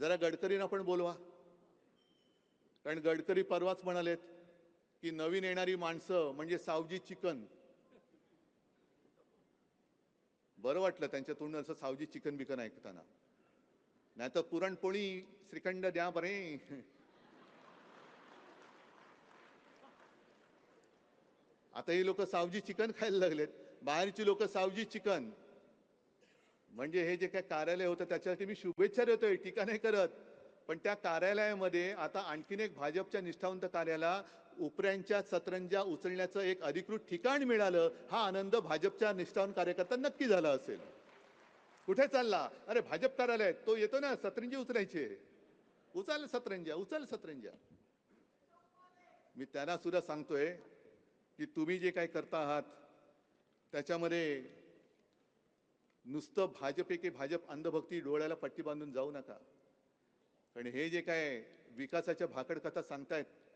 जरा गडकरींना पण बोलवा. कारण गडकरी परवाच म्हणालेत की नवीन येणारी माणसं म्हणजे सावजी चिकन. बरं वाटलं त्यांच्या तोंडून असं सावजी चिकन बिकन ऐकताना. नाही तर पुरणपोळी श्रीखंड द्या बरे. आता ही लोक सावजी चिकन खायला लागलेत. बाहेरची लोक सावजी चिकन. म्हणजे हे जे काय कार्यालय होतं त्याच्यासाठी मी शुभेच्छा देतोय टीका नाही करत. पण त्या कार्यालयामध्ये आता आणखीन एक भाजपच्या निष्ठावंत कार्याला उपऱ्यांच्या सतरंजा उचलण्याचं एक अधिकृत ठिकाण मिळालं हा आनंद भाजपच्या निष्ठावंत कार्यकर्ता नक्की झाला असेल. कुठे चालला? अरे भाजप कार्यालय तो येतो ना सतरंजी उचलायचे. उचल सतरंजा उचल सतरंजा मी त्यांना सुद्धा सांगतोय की तुम्ही जे काय करता आहात त्याच्यामध्ये नुसतं भाजप एके भाजप अंधभक्ती डोळ्याला पट्टी बांधून जाऊ नका. कारण हे जे काय विकासाच्या भाकड कथा सांगतायत